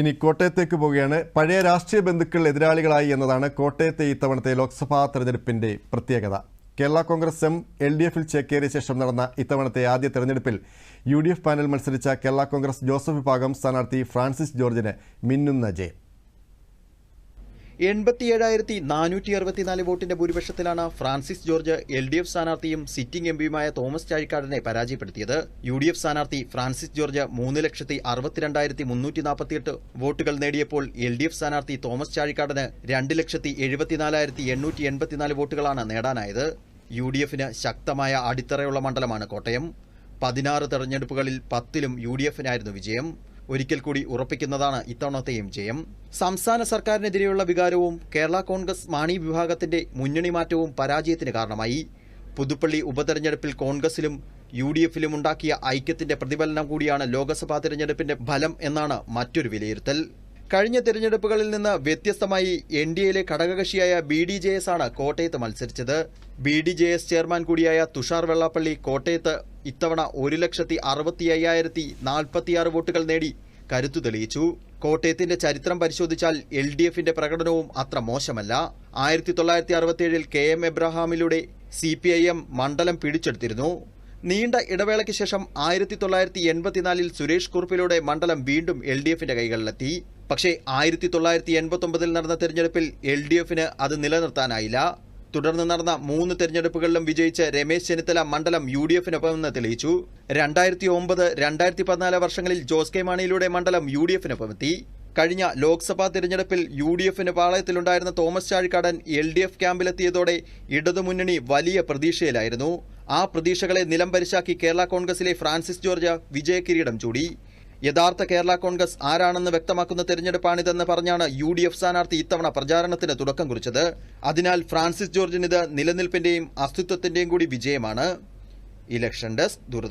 ഇനി കോട്ടയത്തേക്ക് പോവുകയാണ്. പഴയ രാഷ്ട്രീയ ബന്ധുക്കൾ എതിരാളികളായി എന്നതാണ് കോട്ടയത്തെ ഇത്തവണത്തെ ലോക്സഭാ തെരഞ്ഞെടുപ്പിന്റെ പ്രത്യേകത. Kerala Congress M L D എഫിൽ ചേക്കേറിയ ശേഷം നടന്ന ഇത്തവണത്തെ ആദ്യ തെരഞ്ഞെടുപ്പിൽ യു ഡി എഫ് പാനൽ മത്സരിച്ച കേരള കോൺഗ്രസ് ജോസഫ് വിഭാഗം സ്ഥാനാർത്ഥി ഫ്രാൻസിസ് ജോർജിന് മിന്നുന്ന ജയം. എൺപത്തിയേഴായിരത്തി നാനൂറ്റി അറുപത്തിനാല് വോട്ടിന്റെ ഭൂരിപക്ഷത്തിലാണ് Francis George L D F സ്ഥാനാർത്ഥിയും സിറ്റിംഗ് എംപിയുമായ തോമസ് ചാഴിക്കാടനെ പരാജയപ്പെടുത്തിയത്. യു ഡി എഫ് സ്ഥാനാർത്ഥി ഫ്രാൻസിസ് ജോർജ് മൂന്ന് ലക്ഷത്തി അറുപത്തിരണ്ടായിരത്തി മുന്നൂറ്റി നാൽപ്പത്തിയെട്ട് വോട്ടുകൾ നേടിയപ്പോൾ എൽ ഡി എഫ് സ്ഥാനാർത്ഥി തോമസ് ചാഴിക്കാടന് രണ്ട് ലക്ഷത്തി എഴുപത്തിനാലായിരത്തി എണ്ണൂറ്റി എൺപത്തിനാല് വോട്ടുകളാണ് നേടാനായത്. യു ഡി എഫിന് ശക്തമായ അടിത്തറയുള്ള മണ്ഡലമാണ് കോട്ടയം. പതിനാറ് തെരഞ്ഞെടുപ്പുകളിൽ പത്തിലും യു ഡി എഫിനായിരുന്നു വിജയം. ഒരിക്കൽ കൂടി ഉറപ്പിക്കുന്നതാണ് ഇത്തവണത്തെയും ജയം. സംസ്ഥാന സർക്കാരിനെതിരെയുള്ള വികാരവും കേരള കോൺഗ്രസ് മാണി വിഭാഗത്തിന്റെ മുന്നണി മാറ്റവും പരാജയത്തിന് കാരണമായി. പുതുപ്പള്ളി ഉപതെരഞ്ഞെടുപ്പിൽ കോൺഗ്രസിലും യു ഡി എഫിലും ഉണ്ടാക്കിയ ഐക്യത്തിന്റെ പ്രതിഫലനം കൂടിയാണ് ലോക്സഭാ തെരഞ്ഞെടുപ്പിന്റെ ഫലം എന്നാണ് മറ്റൊരു വിലയിരുത്തൽ. കഴിഞ്ഞ തിരഞ്ഞെടുപ്പുകളിൽ നിന്ന് വ്യത്യസ്തമായി എൻ ഡി എയിലെ ഘടകകക്ഷിയായ ബി ഡി ജെ എസ് ആണ് കോട്ടയത്ത് മത്സരിച്ചത്. B D J S chairman കൂടിയായ തുഷാർ വെള്ളാപ്പള്ളി കോട്ടയത്ത് ഇത്തവണ ഒരു ലക്ഷത്തി അറുപത്തി അയ്യായിരത്തി നാൽപ്പത്തിയാറ് വോട്ടുകൾ നേടി കരുത്തു തെളിയിച്ചു. കോട്ടയത്തിന്റെ ചരിത്രം പരിശോധിച്ചാൽ എൽ ഡി എഫിന്റെ പ്രകടനവും അത്ര മോശമല്ല. ആയിരത്തി തൊള്ളായിരത്തി അറുപത്തിയേഴിൽ കെ എം എബ്രഹാമിലൂടെ സി പി ഐ എം മണ്ഡലം പിടിച്ചെടുത്തിരുന്നു. നീണ്ട ഇടവേളയ്ക്ക് ശേഷം ആയിരത്തി തൊള്ളായിരത്തി എൺപത്തിനാലിൽ സുരേഷ് കുറുപ്പിലൂടെ മണ്ഡലം വീണ്ടും എൽ ഡി എഫിന്റെ കൈകളിലെത്തി. പക്ഷേ ആയിരത്തി തൊള്ളായിരത്തി എൺപത്തി ഒമ്പതിൽ നടന്ന തെരഞ്ഞെടുപ്പിൽ എൽ ഡി എഫിന് അത് നിലനിർത്താനായില്ല. തുടർന്ന് നടന്ന മൂന്ന് തെരഞ്ഞെടുപ്പുകളിലും വിജയിച്ച രമേശ് ചെന്നിത്തല മണ്ഡലം യു ഡി എഫിനൊപ്പമെന്ന് തെളിയിച്ചു. രണ്ടായിരത്തി ഒമ്പത് രണ്ടായിരത്തി പതിനാല് വർഷങ്ങളിൽ ജോസ് കെ മാണിയിലൂടെ മണ്ഡലം യു ഡി എഫിനൊപ്പമെത്തി കഴിഞ്ഞ ലോക്സഭാ തിരഞ്ഞെടുപ്പിൽ യു ഡി എഫിന് പാളയത്തിലുണ്ടായിരുന്ന Thomas Chazhikadan L D F ക്യാമ്പിലെത്തിയതോടെ ഇടതുമുന്നണി വലിയ പ്രതീക്ഷയിലായിരുന്നു. ആ പ്രതീക്ഷകളെ നിലംപരിശാക്കി കേരള കോൺഗ്രസിലെ ഫ്രാൻസിസ് ജോർജ് വിജയകിരീടം ചൂടി. യഥാർത്ഥ കേരള കോൺഗ്രസ് ആരാണെന്ന് വ്യക്തമാക്കുന്ന തെരഞ്ഞെടുപ്പാണിതെന്ന് പറഞ്ഞാണ് യു ഡി എഫ് സ്ഥാനാർത്ഥി ഇത്തവണ പ്രചാരണത്തിന് തുടക്കം കുറിച്ചത്. അതിനാൽ ഫ്രാൻസിസ് ജോർജിന് ഇത് നിലനിൽപ്പിന്റെയും അസ്തിത്വത്തിന്റെയും കൂടി വിജയമാണ്. ഇലക്ഷൻ ഡെസ്ക് ദുരിത